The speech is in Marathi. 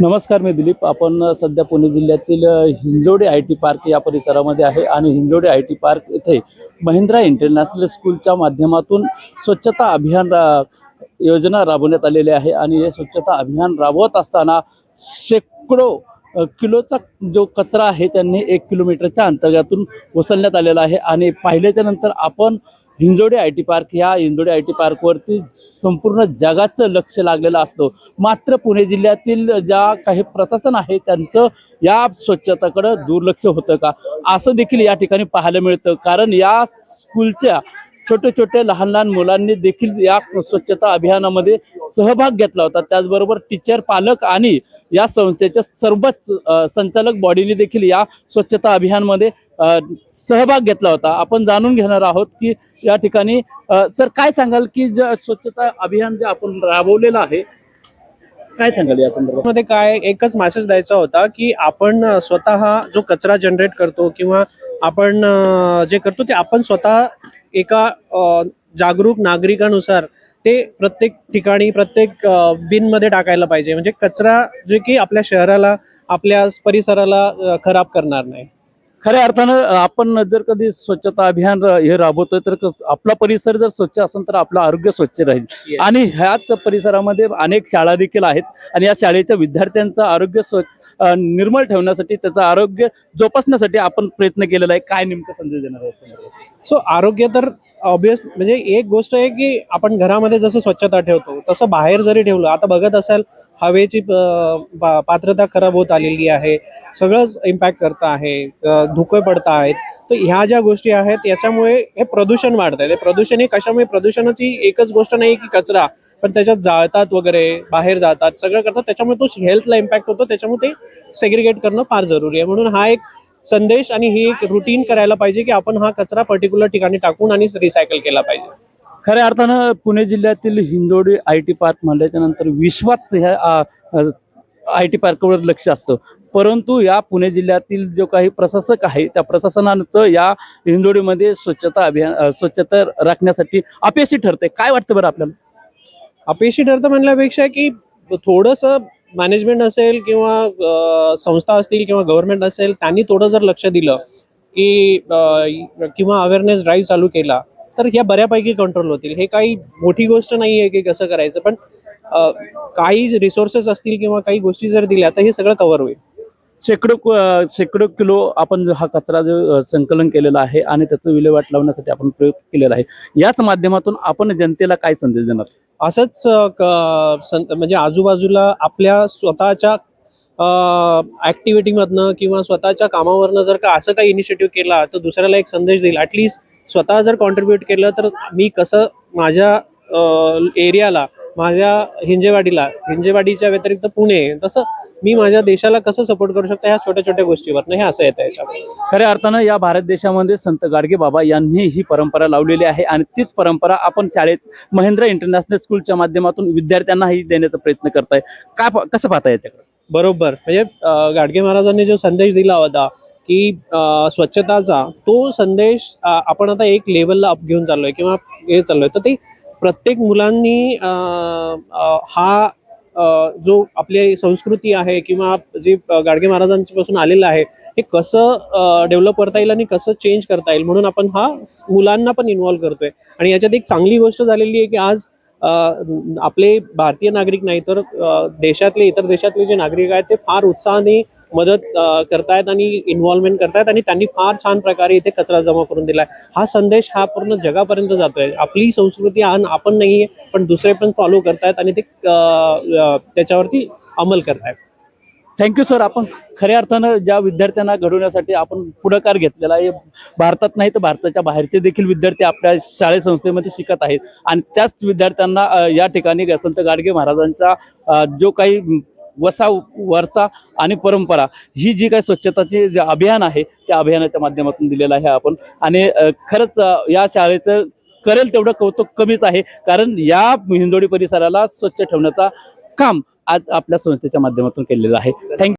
नमस्कार मी दिलीप. आपण सध्या पुणे जिल्ह्यातील हिंजोडे आय टी पार्क या परिसरामध्ये आहे आणि हिंजोडे आय टी पार्क येथे महिंद्रा इंटरनॅशनल स्कूलच्या माध्यमातून स्वच्छता अभियान रा- योजना राबवण्यात आलेली आहे. आणि हे स्वच्छता अभियान राबवत असताना शेकडो किलोचा जो कचरा आहे त्यांनी एक किलोमीटरच्या अंतर्गातून उचलण्यात आलेला आहे. आणि पाहिल्याच्या नंतर आपण हिंजोडे आय टी पार्क या हिंजोडे आय टी पार्कवरती संपूर्ण जगाचं लक्ष लागलेलं असतं. मात्र पुणे जिल्ह्यातील ज्या काही प्रशासन आहे त्यांचं या स्वच्छताकडं दुर्लक्ष होतं का? असं देखील या ठिकाणी पाहायला मिळतं. कारण या स्कूलच्या छोटे छोटे लहान लहान मुलांनी देखील या स्वच्छता अभियानामध्ये सहभाग घेतला होता. त्याचबरोबर टीचर पालक आणि या संस्थेच्या सर्वच संचालक बॉडीने देखील या स्वच्छता अभियानमध्ये सहभाग घेतला होता. आपण जाणून घेणार आहोत की या ठिकाणी सर काय सांगाल की स्वच्छता अभियान जे आपण राबवलेलं आहे काय सांगाल या मध्ये काय एकच मेसेज द्यायचा होता की आपण स्वतः जो कचरा जनरेट करतो किंवा आपण जे करतो ते आपण स्वतः एका जागरूक नागरिकानुसार ते प्रत्येक ठिकाणी प्रत्येक बिनमध्ये टाकायला पाहिजे. म्हणजे कचरा जे की आपल्या शहराला आपल्या परिसराला खराब करणार नाही. खऱ्या अर्थानं आपण जर कधी स्वच्छता अभियान हे राबवतोय तर आपला परिसर जर स्वच्छ असेल तर आपलं आरोग्य स्वच्छ राहील. आणि ह्याच परिसरामध्ये अनेक शाळा देखील आहेत आणि या शाळेच्या विद्यार्थ्यांचं आरोग्य स्वच्छ निर्मळ ठेवण्यासाठी त्याचं आरोग्य जोपासण्यासाठी आपण प्रयत्न केलेला आहे काय नेमकं संदेश देणार आहे? सो आरोग्य तर ऑब्विस म्हणजे एक गोष्ट आहे की आपण घरामध्ये जसं स्वच्छता ठेवतो तसं बाहेर जरी ठेवलं आता बघत असाल हवेची पा- पात्रता खराब होत आलेली आहे सगळंच इम्पॅक्ट करत आहे धुकं पडत आहेत. तर ह्या ज्या गोष्टी आहेत याच्यामुळे हे प्रदूषण वाढत आहे. प्रदूषण हे कशामुळे प्रदूषणाची एकच गोष्ट नाही की कचरा पण त्याच्यात जाळतात वगैरे बाहेर जातात सगळं करतात. त्याच्यामुळे तो हेल्थला इम्पॅक्ट होतो. त्याच्यामुळे ते सेग्रिगेट करणं फार जरुरी आहे. म्हणून हा एक संदेश आणि ही एक रुटीन करायला पाहिजे की आपण हा कचरा पर्टिक्युलर ठिकाणी टाकून आणि रिसायकल केला पाहिजे. खऱ्या अर्थानं पुणे जिल्ह्यातील हिंजोडी आय टी पार्क म्हणल्याच्या नंतर विश्वात ह्या आय टी पार्कवर लक्ष असतं. परंतु या पुणे जिल्ह्यातील जो काही प्रशासक आहे त्या प्रशासनाचं या हिंजोडीमध्ये स्वच्छता अभियान स्वच्छता राखण्यासाठी अपयशी ठरते काय वाटतं बरं आपल्याला? अपयशी ठरतं म्हणल्यापेक्षा की थोडंसं मॅनेजमेंट असेल किंवा संस्था असतील किंवा गव्हर्नमेंट असेल त्यांनी थोडं जर लक्ष दिलं की किंवा अवेअरनेस ड्राईव्ह चालू केला तर ह्या बऱ्यापैकी कंट्रोल होतील. हे काही मोठी गोष्ट नाही आहे की कसं करायचं पण काही रिसोर्सेस असतील किंवा काही गोष्टी जर दिल्या तर हे सगळं कव्हर होईल. शेकडो शेकडो किलो आपण हा कचरा जो संकलन केलेला आहे आणि त्याचं विल्हेवाट लावण्यासाठी आपण प्रयोग केलेला आहे. याच माध्यमातून आपण जनतेला काय संदेश देणार? असंच म्हणजे आजूबाजूला आपल्या स्वतःच्या ऍक्टिव्हिटीमधनं किंवा स्वतःच्या कामावरनं जर का असं काही इनिशिएटिव्ह केला तर दुसऱ्याला एक संदेश देईल. ॲटलिस्ट स्वतः जर कॉन्ट्रीब्युट केलं तर मी कसं माझ्या एरियाला माझ्या हिंजेवाडीला हिंजेवाडीच्या व्यतिरिक्त पुणे तसं मी माझ्या देशाला कसं सपोर्ट करू शकतो ह्या छोट्या छोट्या गोष्टीवरनं हे असं येतं याच्यामध्ये. खऱ्या अर्थानं या भारत देशामध्ये संत गाडगे बाबा यांनी ही परंपरा लावलेली आहे आणि तीच परंपरा आपण शाळेत महेंद्र इंटरनॅशनल स्कूलच्या माध्यमातून विद्यार्थ्यांनाही देण्याचा प्रयत्न करताय. काय प- कसं पाहता याच्याकडे? बरोबर. म्हणजे गाडगे महाराजांनी जो संदेश दिला होता की स्वच्छताचा तो संदेश आपण आता एक लेवलला अप घेऊन चाललोय किंवा हे चाललोय तर ते प्रत्येक मुलांनी हा जो आपली संस्कृती आहे किंवा जे गाडगे महाराजांपासून आलेलं आहे हे कसं डेव्हलप करता येईल आणि कसं चेंज करता येईल म्हणून आपण हा मुलांना पण इन्व्हॉल्व करतोय. आणि याच्यात एक चांगली गोष्ट झालेली आहे की आज आपले भारतीय नागरिक नाही तर देशातले इतर देशातले जे नागरिक आहेत ते फार उत्साहाने मदत करतायत आणि इन्व्हॉल्वमेंट करतायत आणि त्यांनी फार छान प्रकारे इथे कचरा जमा करून दिलाय. हा संदेश हा पूर्ण जगापर्यंत जातोय. आपली संस्कृती हा आपण आहे पण दुसरे पण फॉलो करतायत आणि ते त्याच्यावरती अंमल करतायत. थँक्यू सर आपण खऱ्या अर्थानं ज्या विद्यार्थ्यांना घडवण्यासाठी आपण पुढाकार घेतलेला आहे भारतात नाही तर भारताच्या बाहेरचे देखील विद्यार्थी आपल्या शाळे संस्थेमध्ये शिकत आहेत. आणि त्याच विद्यार्थ्यांना या ठिकाणी संत गाडगे महाराजांचा जो काही वसा वरचा आणि परंपरा ही जी काही स्वच्छताची जे अभियान आहे त्या अभियानाच्या माध्यमातून दिलेलं आहे आपण. आणि खरंच या शाळेचं करेल तेवढं कौतुक कमीच आहे. कारण या हिंदोळी परिसराला स्वच्छ ठेवण्याचा काम आज आपल्या संस्थेच्या माध्यमातून केलेलं आहे. थँक्यू